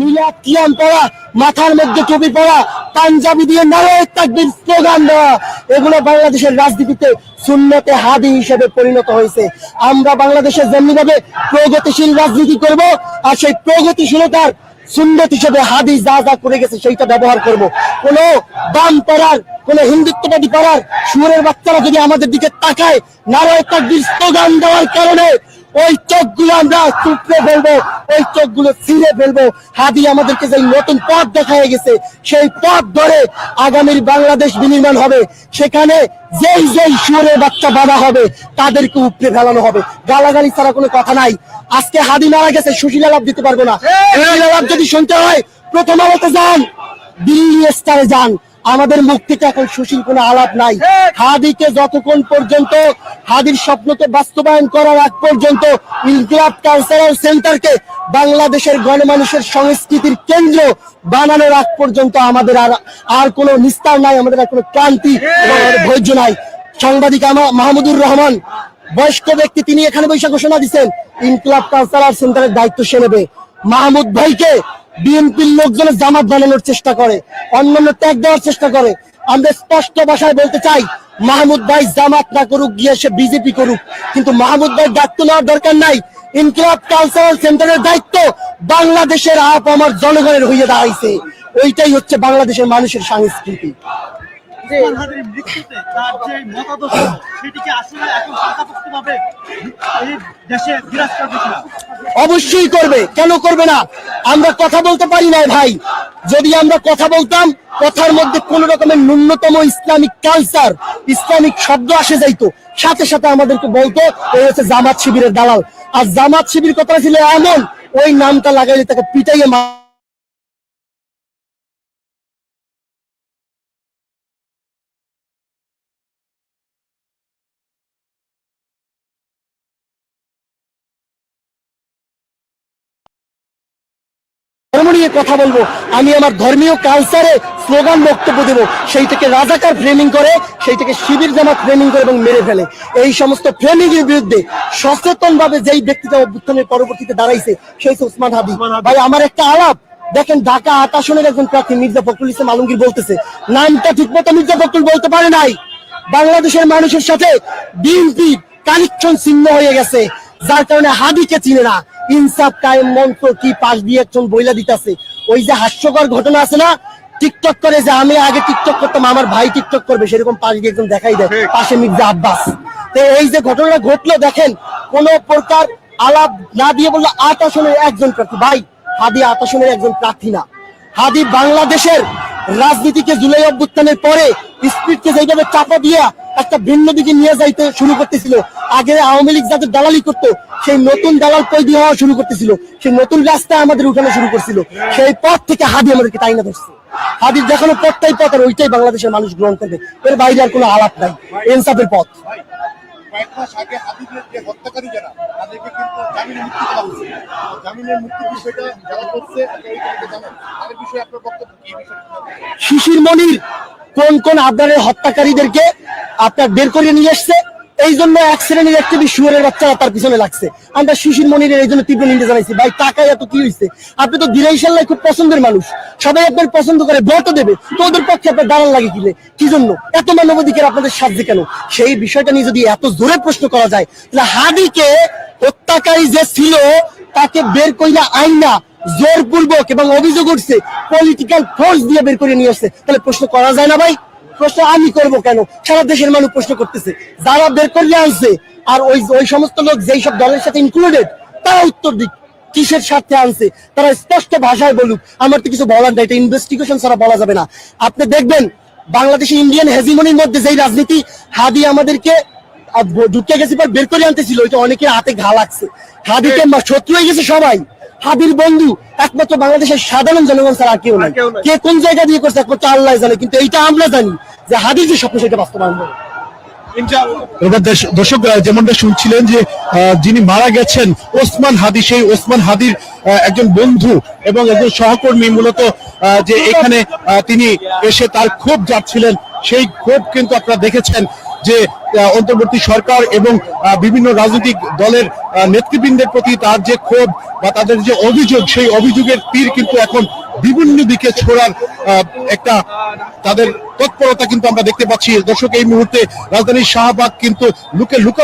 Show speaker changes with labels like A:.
A: নীলা কিয়াম পড়া, মাথার মধ্যে টুপি পড়া, পাঞ্জাবি দিয়ে নারায় তাকবীর স্লোগান দেওয়া, এগুলো বাংলাদেশের রাজনীতিতে শূন্যতে হাদি হিসেবে পরিণত হয়েছে। আমরা বাংলাদেশে যেমনি ভাবে প্রগতিশীল রাজনীতি করব, আর সেই প্রগতিশীলতার সুন্নত হিসেবে হাদি যা যা করে গেছে সেইটা ব্যবহার করব। কোন বাম পাড়ার, কোন হিন্দুত্ববাদী পাড়ার, সুরের বাচ্চারা যদি আমাদের দিকে তাকায় নারায় তাকবীর স্লোগান দেওয়ার কারণে ওই চোখগুলো আমরা চুপড়ে ফেলব ওই চোখগুলো ছিঁড়ে ফেলব। হাদি আমাদেরকে যে নতুন পথ দেখায় গেছে সেই পথ ধরে আগামীর বাংলাদেশ বিনির্মাণ হবে। সেখানে যেই যেই সুরের বাচ্চা বাধা হবে তাদেরকে উপড়ে ফেলানো হবে। গালাগালি ছাড়া কোনো কথা নাই। আজকে হাদি মারা গেছে সুশীলা লাভ দিতে পারব না। সুশীলা লাভ যদি শুনতে হয় প্রথম আলোতে যান দিল্লি স্টারে যান। আমাদের মুখ থেকে এখন সুশীল কোনো আলাপ নাই। হাদিকে যতক্ষণ পর্যন্ত হাদির স্বপ্নকে বাস্তবায়ন করার আগ পর্যন্ত ইনকিলাব কালচারাল সেন্টারকে বাংলাদেশের গণমানুষের সংস্কৃতির কেন্দ্র বানানোর আগ পর্যন্ত আমাদের আর আর কোনো নিস্তার নাই, আমাদের আর কোনো ক্রান্তি ধৈর্য নাই। সাংবাদিক আমা- মাহমুদুর রহমান, বয়স্ক ব্যক্তি, তিনি এখানে বৈশাখ ঘোষণা দিচ্ছেন, ইনকিলাব কালচারাল সেন্টারের দায়িত্ব সে নেবে। মাহমুদ ভাইকে বিএনপির লোকজনের জামাত বানানোর চেষ্টা করে, অন্যান্য ত্যাগ দেওয়ার চেষ্টা করে। আমরা স্পষ্ট ভাষায় বলতে চাই মাহমুদ ভাই জামাত না করুক, গিয়ে সে বিজেপি করুক। কিন্তু মাহমুদ ভাই দায়িত্ব নেওয়ার দরকার নাই। ইনকিলাব কালচারাল সেন্টারের দায়িত্ব বাংলাদেশের আপ আমার জনগণের হইয়ে দাঁড়াইছে। ওইটাই হচ্ছে বাংলাদেশের মানুষের সংস্কৃতি।
B: হাদির মৃত্যুতে তার যে মতাদর্শ সেটিকে আসলে এখন পাকাপোক্তভাবে এই দেশে বিরাজ করবে
A: অবশ্যই করবে। কেন করবে না? আমরা কথা বলতে পারি না ভাই। যদি আমরা কথা বলতাম কথার মধ্যে কোন রকমের ন্যূনতম ইসলামিক কালচার ইসলামিক শব্দ আসে যাইতো। সাথে সাথে আমাদেরকে বলতো এই হচ্ছে জামাত শিবিরের দালাল। আর জামাত শিবির কথা ছিল এমন ওই নামটা লাগাইলে তাকে পিটাইয়ে নিয়ে কথা বলব। আমি আমার ধর্মীয় কালচারে স্লোগান বক্তব্য দেবো। সেই থেকে রাজাকার ফ্রেমিং করে সেই থেকে শিবির জামাত ফ্রেমিং করে এবং মেরে ফেলে। এই সমস্ত ফ্রেমিং এর বিরুদ্ধে সচেতন ভাবে যেই ব্যক্তিটা অভ্যুত্থানের পরবর্তীতে দাঁড়াইছে সেই হচ্ছে উসমান হাদি ভাই আমার একটা আলাপ। দেখেন ঢাকা আট আসনের একজন প্রার্থী মির্জা ফখরুল ইসলাম আলমগীর বলতেছে নামটা ঠিক মতো মির্জা ফখরুল বলতে পারে নাই। বাংলাদেশের মানুষের সাথে বিএনপি কানেকশন ছিন্ন হয়ে গেছে। যার কারণে হাদিকে চিনে না। ইনসাফ কায়েম কি পাশ দিয়ে একজন বইলা দিতেছে। ওই যে হাস্যকর ঘটনা আছে না টিকটক করে যে আমি আগে টিকটক করতাম আমার ভাই টিকটক করবে সেরকম পাশ দিয়ে একজন দেখাই দেয় পাশে মির্জা আব্বাস। তো এই যে ঘটনাটা ঘটলো দেখেন কোন প্রকার আলাপ না দিয়ে বলল আট আসনের একজন প্রার্থী। ভাই হাদি আট আসনের একজন প্রার্থী না। হাদি বাংলাদেশের রাজনীতিকে জুলাই অভ্যুত্থানের পরে স্পিডকে যেভাবে চাপা দিয়া একটা ভিন্ন দিকে নিয়ে যাইতে শুরু করতেছিল। আগে আওয়ামী লীগ যাদের দালালি করতো সেই নতুন দালাল তৈরি হওয়া শুরু করতেছিল। সেই নতুন রাস্তা আমাদের উঠানো শুরু করছিল। সেই পথ থেকে হাদি আমাদেরকে তাই না ধরছে। হাদির দেখানো পথটাই পথ আর ওইটাই বাংলাদেশের মানুষ গ্রহণ করবে। এর বাইরে আর কোনো আলাপ নাই। ইনসাফের পথ।
C: কয়েক মাস আগে হাবিবের যে হত্যাকারী যারা তাদেরকে কিন্তু জামিনে মুক্তি দেওয়া হচ্ছে জামিনের মুক্তির বিষয়টা যারা করছে আপনারা এই তারিখে জানেন। তাদের বিষয়ে আপনার বক্তব্য কি এই বিষয়টা
A: শিশির মনির কোন কোন আবদারের হত্যাকারীদেরকে আপনার বের করে নিয়ে এসছে এই জন্য এক শ্রেণির একটি সুরের বাচ্চারা তার পিছনে লাগছে। আমরা শিশির মনিরের এই জন্য তীব্র নিন্দা জানাইছি। ভাই, টাকায় এত কি হয়েছে আপনি তো দিরাই সাল্লাহ খুব পছন্দের মানুষ। সবাই আপনার পছন্দ করে, ভোটও দেবে। তো ওদের পক্ষে আপনার দাঁড়ান লাগে কিলে? কি জন্য? এত মানবাধিকার আপনাদের সাহায্যে কেন? সেই বিষয়টা নিয়ে যদি এত জোরে প্রশ্ন করা যায়, তাহলে হাদিকে হত্যাকারী যে ছিল, তাকে বের কইরা আইন না জোরপূর্বক এবং অভিযোগ উঠছে পলিটিক্যাল ফোর্স দিয়ে বের করে নিয়ে আসছে। তাহলে প্রশ্ন করা যায় না ভাই? প্রশ্ন আমি করব কেন? সারা দেশের মানুষ প্রশ্ন করতেছে। যারা বের করলে আনছে আর ওই ওই সমস্ত লোক যেই সব দলের সাথে ইনক্লুডেড তারা উত্তর দিক কিসের স্বার্থে আনছে? তারা স্পষ্ট ভাষায় বলুক। আমার তো কিছু বলার নাই এটা ইনভেস্টিগেশন ছাড়া বলা যাবে না। আপনি দেখবেন বাংলাদেশে ইন্ডিয়ান হেজিমনির মধ্যে যেই রাজনীতি হাদি আমাদেরকে ঢুকে গেছে বের করে আনতেছিল ওইটা অনেকের হাতে ঘা লাগছে। হাদিকে শত্রু হয়ে গেছে সবাই। হাদির বন্ধু একমাত্র বাংলাদেশের সাধারণ জনগণ ছাড়া আর কেউ নাই। কে কোন জায়গা দিয়ে করছে একমাত্র আল্লাহ জানে কিন্তু এইটা আমরা জানি যে হাদির যে স্বপ্ন সেটা বাস্তবায়ন হবে।
D: এবার দর্শক যেমনটা শুনছিলেন যে যিনি মারা গেছেন ওসমান হাদি সেই ওসমান হাদির একজন বন্ধু এবং একজন সহকর্মী মূলত আহ, যে এখানে তিনি এসে তার ক্ষোভ যাচ্ছিলেন সেই ক্ষোভ কিন্তু আপনারা দেখেছেন। যে অন্তর্বর্তী সরকার এবং বিভিন্ন রাজনৈতিক দলের নেতৃবৃন্দের প্রতি তার যে ক্ষোভ বা তাদের যে অভিযোগ, সেই অভিযোগের তীর কিন্তু এখন বিভিন্ন দিকে ছোড়ার একটা তাদের তৎপরতা কিন্তু আমরা দেখতে পাচ্ছি। দর্শক, এই মুহূর্তে রাজধানীর শাহবাগ কিন্তু লুকে লুকা